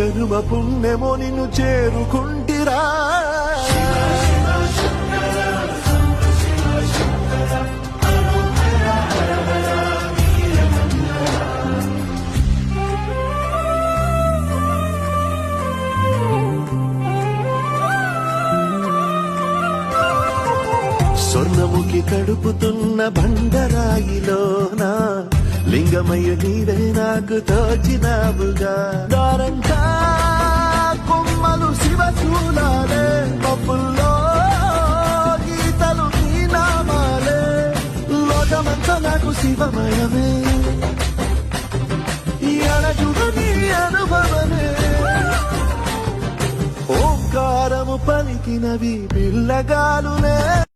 పుణ్యమో నిన్ను చేరుకుంటిరా. స్వర్ణముఖి కడుపుతున్న బండరాయిలోనా లింగమయ్య నీవే నాకు తోచినావుగా శివమయమే. ఈ అడగుడు నీ అనుభవమే. ఓంకారము పలికినవి పిల్లగాలులే.